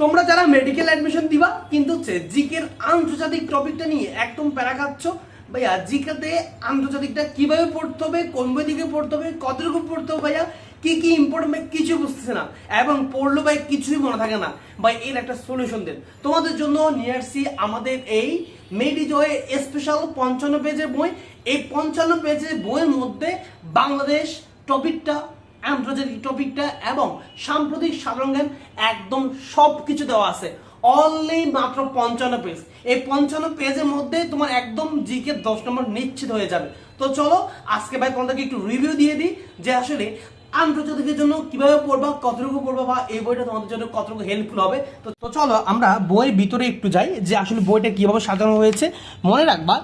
তোমরা যারা medical admission দিবা, কিন্তু হচ্ছে জিকের আন্তর্জাতিক টপিকটা নিয়ে একদম প্যারা খাচ্ছ। ভাইয়া, জিকেতে আন্তর্জাতিকটা কীভাবে পড়তে হবে, কোন বই দিকে পড়তে হবে, কতটুকু পড়তে হবে ভাইয়া, কি কি ইম্পর্টেন্ট ভাই কিছু বুঝতেছে না। এবং পড়ল ভাই কিছুই মনে থাকে না। ভাই, এর একটা সলিউশন দেন। তোমাদের জন্য নিয়ে আসছি আমাদের এই মেডিজয়ে স্পেশাল পঞ্চান্ন পেজের বই। এই পঞ্চান্ন পেজের বইয়ের মধ্যে বাংলাদেশ টপিকটা আন্তর্জাতিক টপিকটা এবং সাম্প্রতিক সাধারণ জ্ঞান একদম সব কিছু দেওয়া আছে। অনলি মাত্র পঞ্চান্ন পেজ এই পঞ্চান্ন পেজের মধ্যে তোমার একদম জিকে দশ নম্বর নিশ্চিত হয়ে যাবে। তো চলো, আজকে ভাই তোমাদেরকে একটু রিভিউ দিয়ে দিই যে আসলে আন্তর্জাতিকের জন্য কীভাবে পড়বা, কতটুকু পড়বা বা এই বইটা তোমাদের জন্য কতটুকু হেল্পফুল হবে। তো চলো, আমরা বইয়ের ভিতরে একটু যাই যে আসলে বইটা কীভাবে সাজানো হয়েছে। মনে রাখবা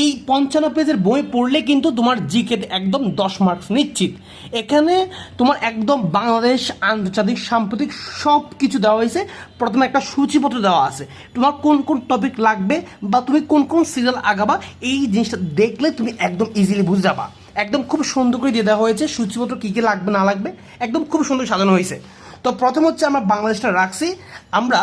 এই পঞ্চান্ন পেজের বই পড়লে কিন্তু তোমার জিকে একদম দশ মার্কস নিশ্চিত। এখানে তোমার একদম বাংলাদেশ, আন্তর্জাতিক, সাম্প্রতিক সব কিছু দেওয়া হয়েছে। প্রথমে একটা সূচিপত্র দেওয়া আছে। তোমার কোন কোন টপিক লাগবে বা তুমি কোন কোন সিরিয়াল আগাবা, এই জিনিসটা দেখলে তুমি একদম ইজিলি বুঝে যাবা। একদম খুব সুন্দর করে দিয়ে দেওয়া হয়েছে, সূচিপত্র কী কী লাগবে, না লাগবে, একদম খুব সুন্দর সাজানো হয়েছে। তো প্রথম হচ্ছে আমরা বাংলাদেশটা রাখছি। আমরা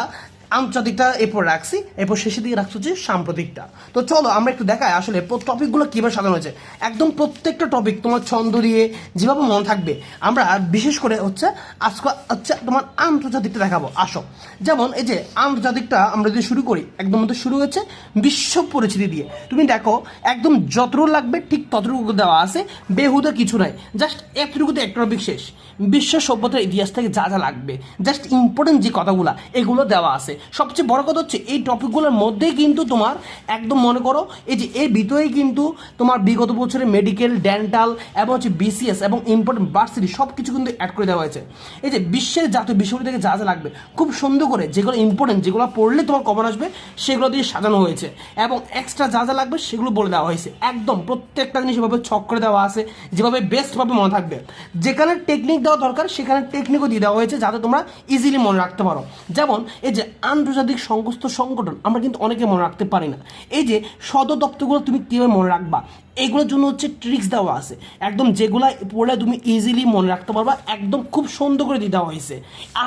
আন্তর্জাতিকটা, এরপর রাখছি, এরপর শেষের দিকে রাখছি হচ্ছে সাম্প্রতিকটা। তো চলো, আমরা একটু দেখাই আসলে টপিকগুলো কীভাবে সাজানো হয়েছে। একদম প্রত্যেকটা টপিক তোমার ছন্দ দিয়ে যেভাবে মনে থাকবে, আমরা বিশেষ করে হচ্ছে আজকে হচ্ছে তোমার আন্তর্জাতিকটা দেখাবো। আসো, যেমন এই যে আন্তর্জাতিকটা আমরা যদি শুরু করি, একদম মধ্যে শুরু হয়েছে বিশ্ব পরিচিতি দিয়ে। তুমি দেখো, একদম যতটুকু লাগবে ঠিক ততটুকু দেওয়া আছে, বেহুদা কিছু নাই। জাস্ট এতটুকুতে একটা টপিক শেষ। বিশ্ব সভ্যতার ইতিহাস থেকে যা যা লাগবে, জাস্ট ইম্পর্টেন্ট যে কথাগুলো, এগুলো দেওয়া আছে। সবচেয়ে বড় কথা হচ্ছে এই টপিকগুলোর মধ্যেই কিন্তু তোমার একদম মনে করো, এই যে এর ভিতরেই কিন্তু তোমার বিগত বছরে মেডিকেল ডেন্টাল এবং হচ্ছে বিসিএস এবং ইম্পর্টেন্ট ভার্সিটি সব কিছু কিন্তু অ্যাড করে দেওয়া হয়েছে। এই যে বিশ্বের জাতীয় বিশ্ববিদ্যালয় থেকে যা যা লাগবে, খুব সুন্দর করে যেগুলো ইম্পর্টেন্ট যেগুলো পড়লে তোমার কমন আসবে, সেগুলো দিয়ে সাজানো হয়েছে এবং এক্সট্রা যা যা লাগবে সেগুলো বলে দেওয়া হয়েছে। একদম প্রত্যেকটা জিনিস এভাবে ছক করে দেওয়া আছে, যেভাবে বেস্টভাবে মনে থাকবে। যেখানে টেকনিক দেওয়া দরকার, সেখানে টেকনিকও দিয়ে দেওয়া হয়েছে যাতে তোমরা ইজিলি মনে রাখতে পারো। যেমন এই যে আন্তর্জাতিক সংস্থ সংগঠন, আমরা কিন্তু অনেকে মনে রাখতে পারি না। এই যে সদর দপ্তরগুলো তুমি কীভাবে মনে রাখবা? এইগুলোর জন্য হচ্ছে ট্রিক্স দেওয়া আছে। একদম যেগুলো পড়লে তুমি ইজিলি মনে রাখতে পারবা, একদম খুব সুন্দর করে দিয়ে দেওয়া হয়েছে।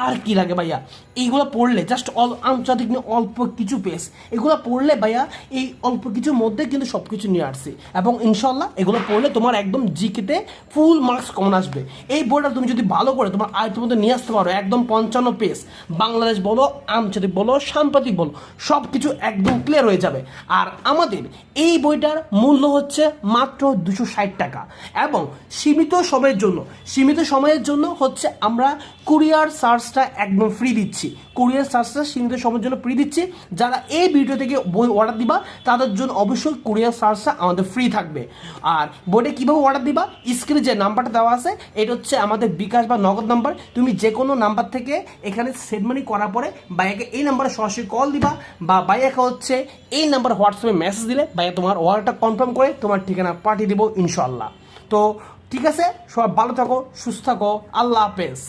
আর কি লাগে ভাইয়া? এইগুলো পড়লে জাস্ট অল আন্তর্জাতিক নিয়ে অল্প কিছু পেস এগুলো পড়লে ভাইয়া এই অল্প কিছুর মধ্যে কিন্তু সব কিছু নিয়ে আসছে। এবং ইনশাল্লাহ এগুলো পড়লে তোমার একদম জিকেতে ফুল মার্কস কমন আসবে। এই বইটা তুমি যদি ভালো করে তোমার আয়ত্তের মধ্যে নিয়ে আসতে পারো, একদম পঞ্চান্ন পেজ বাংলাদেশ বলো, আন্তর্জাতিক বলো, সাম্প্রতিক বলো সব কিছু একদম ক্লিয়ার হয়ে যাবে। আর আমাদের এই বইটার মূল্য হচ্ছে মাত্র দুশো ষাট টাকা। এবং সীমিত সময়ের জন্য, সীমিত সময়ের জন্য হচ্ছে আমরা কুরিয়ার সার্চটা একদম ফ্রি দিচ্ছি। কুরিয়ার সার্চটা সীমিত সময়ের জন্য ফ্রি দিচ্ছি। যারা এই ভিডিও থেকে বই অর্ডার দিবা, তাদের জন্য অবশ্যই কুরিয়ার চার্জটা আমাদের ফ্রি থাকবে। আর বইটা কীভাবে অর্ডার দিবা? স্ক্রিনে যে নাম্বারটা দেওয়া আছে, এটা হচ্ছে আমাদের বিকাশ বা নগদ নাম্বার তুমি যে কোনো নাম্বার থেকে এখানে সেট মানি করার পরে বাইকে এই নাম্বারে সরাসরি কল দিবা বা বাইকে হচ্ছে এই নাম্বার হোয়াটসঅ্যাপে মেসেজ দিলে বাইকে তোমার অর্ডারটা কনফার্ম করে তোমার ঠিকানা পাঠিয়ে দেবো ইনশাল্লাহ তো ঠিক আছে সবাই ভালো থাকো সুস্থ থাকো আল্লাহ হাফেজ।